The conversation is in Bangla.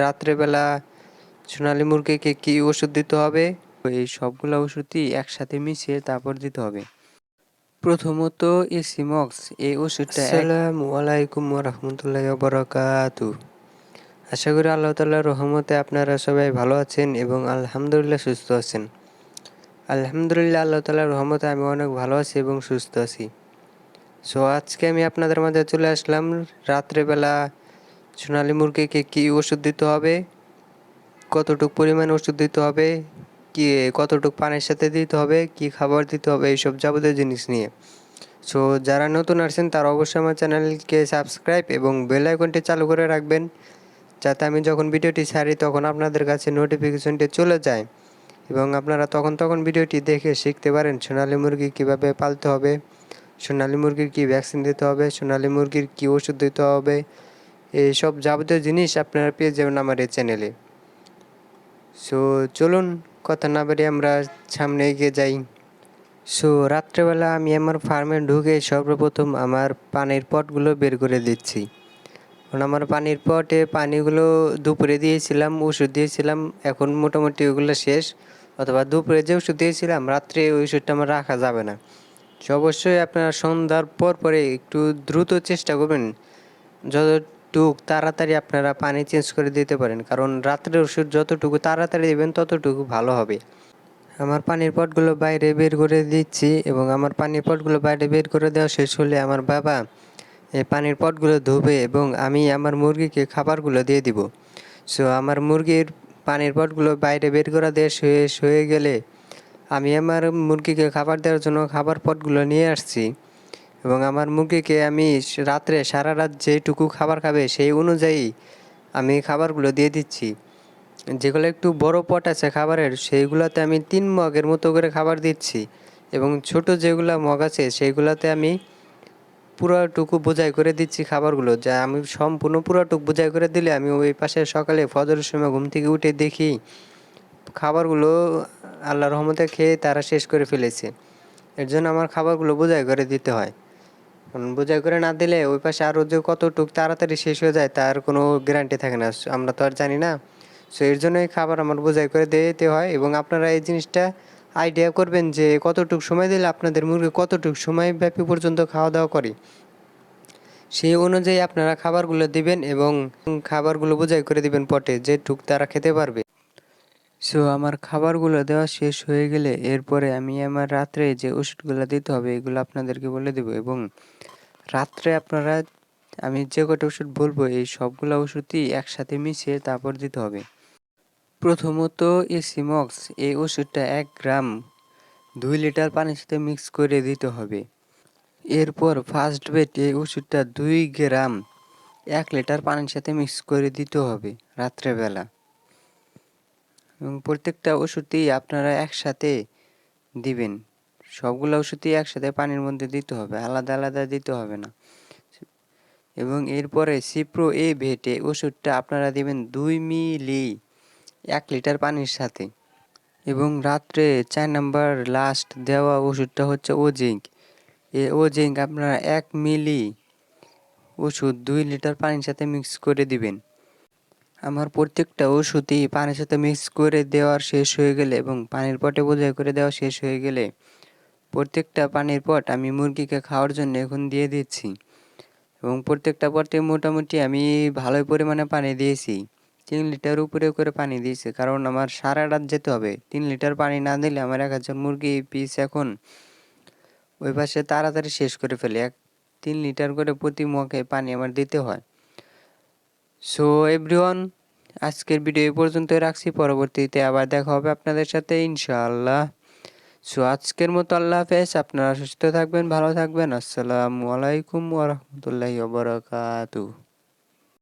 রাত্রেবেলা সোনালী মুরগিকে কি ওষুধ দিতে হবে? এই সবগুলো ওষুধই একসাথে মিশিয়ে তারপর দিতে হবে। প্রথমত এসিমক্স এই ওষুধটা আসসালামু আলাইকুম রহমতুল্লাহ বরকাতু আশা করি আল্লাহ তাল্লাহ রহমতে আপনারা সবাই ভালো আছেন এবং আলহামদুলিল্লাহ সুস্থ আছেন। আলহামদুলিল্লাহ আল্লাহ তাল্লাহ রহমতে আমি অনেক ভালো আছি এবং সুস্থ আছি। সো আজকে আমি আপনাদের মাঝে চলে আসলাম রাত্রেবেলা সোনালী মুরগিকে কী ওষুধ দিতে হবে? কতটুক পরিমাণ ওষুধ দিতে হবে? কি কতটুকু পানির সাথে দিতে হবে? কি খাবার দিতে হবে? এইসব যাবতীয় জিনিস নিয়ে। সো যারা নতুন আসছেন, তারা অবশ্যই আমার চ্যানেলকে সাবস্ক্রাইব এবং বেল আইকনটি চালু করে রাখবেন, যাতে আমি যখন ভিডিওটি ছাড়ি, তখন আপনাদের কাছে নোটিফিকেশনটি চলে যায় এবং আপনারা তখন তখন ভিডিওটি দেখে শিখতে পারেন সোনালী মুরগি কীভাবে পালতে হবে, সোনালী মুরগির কী ভ্যাকসিন দিতে হবে, সোনালী মুরগির কী ওষুধ দিতে হবে এইসব যাবতীয় জিনিস আপনারা পেয়ে যাবেন আমার এই চ্যানেলে সো চলুন, কথা না বাড়ি আমরা সামনে এগিয়ে যাই। সো রাত্রেবেলা আমি আমার ফার্মে ঢুকে সর্বপ্রথম আমার পানির পটগুলো বের করে দিচ্ছি। কারণ আমার পানির পটে পানিগুলো দুপুরে দিয়েছিলাম, ওষুধ দিয়েছিলাম, এখন মোটামুটি ওগুলো শেষ। অথবা দুপুরে যে ওষুধ দিয়েছিলাম, রাত্রে ওই ওষুধটা আমার রাখা যাবে না। অবশ্যই আপনারা সন্ধ্যার পর পরে একটু দ্রুত চেষ্টা করবেন। যতটুক তাড়াতাড়ি আপনারা পানি চেঞ্জ করে দিতে পারেন। কারণ রাত্রের ওষুধ যতটুকু তাড়াতাড়ি দেবেন, ততটুকু ভালো হবে। আমার পানির পটগুলো বাইরে বের করে দিচ্ছি এবং আমার পানির পটগুলো বাইরে বের করে দেওয়া শেষ হলে আমার বাবা এই পানির পটগুলো ধুবে এবং আমি আমার মুরগিকে খাবারগুলো দিয়ে দিব। সো আমার মুরগির পানির পটগুলো বাইরে বের করা দিয়ে শেষ হয়ে গেলে আমি আমার মুরগিকে খাবার দেওয়ার জন্য খাবার পটগুলো নিয়ে আসছি। এবং আমার মুরগিকে আমি রাত্রে সারা রাত যেটুকু খাবার খাবে সেই অনুযায়ী আমি খাবারগুলো দিয়ে দিচ্ছি। যেগুলো একটু বড় পট আছে খাবারের, সেইগুলোতে আমি তিন মগের মতো করে খাবার দিচ্ছি এবং ছোট যেগুলো মগ আছে সেইগুলোতে আমি পুরোটুকু বোঝাই করে দিচ্ছি খাবারগুলো। যা আমি সম্পূর্ণ পুরোটুকু বোঝাই করে দিলে আমি ওই পাশে সকালে ফজরের সময় ঘুম থেকে উঠে দেখি খাবারগুলো আল্লাহ রহমতে খেয়ে তারা শেষ করে ফেলেছে। এর জন্য আমার খাবারগুলো বোঝাই করে দিতে হয়। বোঝাই করে না দিলে ওই পাশে আরও যে কতটুক তাড়াতাড়ি শেষ হয়ে যায়, তার কোনো গ্যারান্টি থাকে না। আমরা তো আর জানি না। সো এর জন্য এই খাবার আমার বোঝাই করে দিতে হয় এবং আপনারা এই জিনিসটা আইডিয়া করবেন যে কতটুক সময় দিলে আপনাদের মুরগি কতটুক সময় ব্যাপী পর্যন্ত খাওয়া দাওয়া করে। সেই অনুযায়ী আপনারা খাবারগুলো দিবেন এবং খাবারগুলো বোঝাই করে দিবেন পটে যেটুক তারা খেতে পারবে। সো আমার খাবারগুলো দেওয়া শেষ হয়ে গেলে এরপরে আমি আমার রাত্রে যে ওষুধগুলো দিতে হবে, এগুলো আপনাদেরকে বলে দেব এবং রাত্রে আপনারা, আমি যে কটা ওষুধ বলব, এই সবগুলো ওষুধই একসাথে মিশিয়ে তারপর দিতে হবে। প্রথমত এসিমক্স, এই ওষুধটা এক গ্রাম দুই লিটার পানির সাথে মিক্স করে দিতে হবে। এরপর ফার্স্ট বেড এই ওষুধটা দুই গ্রাম এক লিটার পানির সাথে মিক্স করে দিতে হবে রাত্রেবেলা। এবং প্রত্যেকটা ওষুধই আপনারা একসাথে দিবেন। সবগুলো ওষুধই একসাথে পানির মধ্যে দিতে হবে, আলাদা আলাদা দিতে হবে না। এবং এরপরে সিপ্রো এ ভেটে ওষুধটা আপনারা দিবেন দুই মিলি এক লিটার পানির সাথে। এবং রাত্রে চার নাম্বার লাস্ট দেওয়া ওষুধটা হচ্ছে ও জিঙ্ক এ ও জিঙ্ক আপনারা এক মিলি ওষুধ দুই লিটার পানির সাথে মিক্স করে দিবেন। আমার প্রত্যেকটা ওষুধই পানির সাথে মিক্স করে দেওয়ার শেষ হয়ে গেলে এবং পানির পটে বোঝাই করে দেওয়া শেষ হয়ে গেলে প্রত্যেকটা পানির পট আমি মুরগিকে খাওয়ার জন্য এখন দিয়ে দিচ্ছি। এবং প্রত্যেকটা পটে মোটামুটি আমি ভালোই পরিমাণে পানি দিয়েছি। তিন লিটার উপরে করে পানি দিয়েছি, কারণ আমার সারা রাত যেতে হবে। তিন লিটার পানি না দিলে আমার এক হাজার মুরগি পিস এখন ওই পাশে তাড়াতাড়ি শেষ করে ফেলে। এক তিন লিটার করে প্রতি মুখে পানি আমার দিতে হয়। সো এভরিওয়ান আজকের ভিডিও এই পর্যন্ত রাখছি। পরবর্তীতে আবার দেখা হবে আপনাদের সাথে, ইনশাআল্লাহ। সো আজকের মতো আল্লাহ হাফেজ। আপনারা সুস্থ থাকবেন, ভালো থাকবেন। আসসালামু আলাইকুম ওরহমতুল্লাহি ওবরাকাতুহ